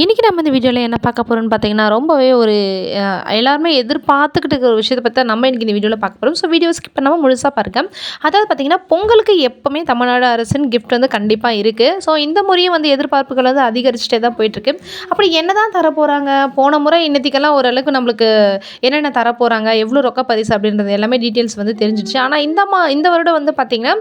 இன்றைக்கி நம்ம இந்த வீடியோவில் என்ன பார்க்க போகிறோம்னு பார்த்தீங்கன்னா ரொம்பவே ஒரு எல்லாருமே எதிர்பார்த்துக்கிட்டு இருக்கிற ஒரு விஷயத்தை பற்றி நம்ம இன்றைக்கி இந்த வீடியோவில் பார்க்க போகிறோம் ஸோ வீடியோ ஸ்கிப் பண்ணாமல் முழுசாக பாருங்க. அதாவது பார்த்தீங்கன்னா பொங்கலுக்கு எப்போவுமே தமிழ்நாடு அரசின் கிஃப்ட் வந்து கண்டிப்பாக இருக்குது ஸோ இந்த முறையும் வந்து எதிர்பார்ப்புகள் வந்து அதிகரிச்சுட்டே தான் போயிட்டுருக்கு. அப்படி என்ன தான் தர போகிறாங்க போன முறை இன்னத்துக்கெல்லாம் ஓரளவுக்கு நம்மளுக்கு என்னென்ன தர போகிறாங்க எவ்வளோ ரொக்க பரிசு அப்படின்றது எல்லாமே டீட்டெயில்ஸ் வந்து தெரிஞ்சிச்சு ஆனால் இந்த மா இந்த வருடம் வந்து பார்த்திங்கன்னா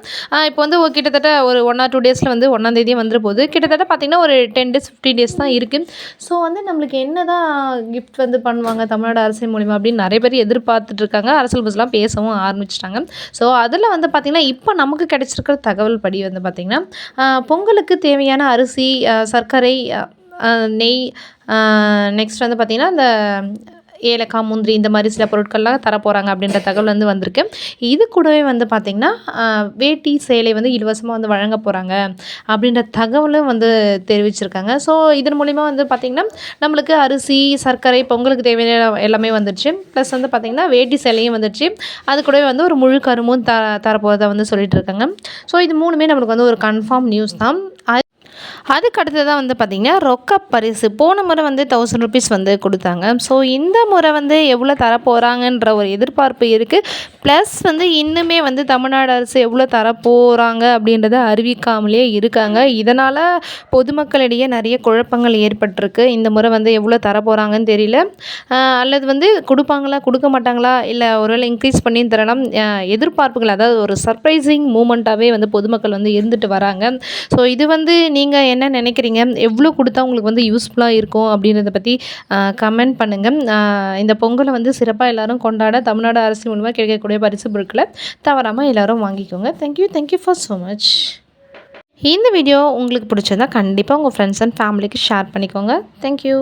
இப்போ வந்து கிட்டத்தட்ட ஒரு ஒன் ஆர் டூ டேஸில் வந்து ஒன்றாந்தேதியே வந்துட போகுது கிட்டத்தட்ட பார்த்திங்கன்னா ஒரு டென் டேஸ் ஃபிஃப்டீன் டேஸ் தான் இருக்குது ஸோ வந்து நம்மளுக்கு என்ன தான் கிஃப்ட் வந்து பண்ணுவாங்க தமிழ்நாடு அரசின் மூலிமா அப்படின்னு நிறைய பேர் எதிர்பார்த்துட்டு இருக்காங்க. அரசியல் பஸ்லாம் பேசவும் ஆரம்பிச்சிட்டாங்க. ஸோ அதில் வந்து பார்த்திங்கன்னா இப்போ நமக்கு கிடச்சிருக்கிற தகவல் படி வந்து பார்த்திங்கன்னா பொங்கலுக்கு தேவையான அரிசி சர்க்கரை நெய் நெக்ஸ்ட் வந்து பார்த்திங்கன்னா இந்த ஏலக்காய் முந்திரி இந்த மாதிரி சில பொருட்கள்லாம் தரப்போகிறாங்க அப்படின்ற தகவல் வந்து வந்திருக்கு. இது கூடவே வந்து பார்த்திங்கன்னா வேட்டி சேலை வந்து இலவசமாக வந்து வழங்க போகிறாங்க அப்படின்ற தகவலும் வந்து தெரிவிச்சிருக்காங்க. ஸோ இதன் மூலிமா வந்து பார்த்திங்கன்னா நம்மளுக்கு அரிசி சர்க்கரை பொங்கலுக்கு தேவையான எல்லாமே வந்துடுச்சு ப்ளஸ் வந்து பார்த்திங்கன்னா வேட்டி சேலையும் வந்துடுச்சு அது கூடவே வந்து ஒரு முழு கருமும் த தரப்போகிறதா வந்து சொல்லிட்டு இருக்காங்க. ஸோ இது மூணுமே நம்மளுக்கு வந்து ஒரு கன்ஃபார்ம் நியூஸ் தான். அது அதுக்கு வந்து பார்த்திங்கன்னா ரொக்க பரிசு. போன முறை வந்து தௌசண்ட் ருபீஸ் வந்து கொடுத்தாங்க. ஸோ இந்த முறை வந்து எவ்வளோ தரப்போகிறாங்கன்ற ஒரு எதிர்பார்ப்பு இருக்குது ப்ளஸ் வந்து இன்னுமே வந்து தமிழ்நாடு அரசு எவ்வளோ தரப்போகிறாங்க அப்படின்றத அறிவிக்காமலே இருக்காங்க. இதனால் பொதுமக்களிடையே நிறைய குழப்பங்கள் ஏற்பட்டிருக்கு. இந்த முறை வந்து எவ்வளோ தரப்போகிறாங்கன்னு தெரியல. அல்லது வந்து கொடுப்பாங்களா கொடுக்க மாட்டாங்களா இல்லை ஒருவேளை இன்க்ரீஸ் பண்ணி தரலாம் எதிர்பார்ப்புகள் அதாவது ஒரு சர்ப்ரைசிங் மூமெண்ட்டாகவே வந்து பொதுமக்கள் வந்து இருந்துட்டு வராங்க. ஸோ இது வந்து நீங்கள் என்ன நினைக்கிறீங்க? எவ்வளோ கொடுத்தா உங்களுக்கு வந்து யூஸ்ஃபுல்லாக இருக்கும் அப்படின்றத பற்றி கமெண்ட் பண்ணுங்கள் இந்த பொங்கலை வந்து சிறப்பாக எல்லாரும் கொண்டாட தமிழ்நாடு அரசு மூலமாக கிடைக்கக்கூடிய பரிசு பொருட்களை தவறாமல் எல்லாரும் வாங்கிக்கோங்க. Thank you thank you for so much இந்த வீடியோ உங்களுக்கு பிடிச்சிருந்தா கண்டிப்பாக உங்கள் ஃப்ரெண்ட்ஸ் அண்ட் ஃபேமிலிக்கு ஷேர் பண்ணிக்கோங்க. Thank you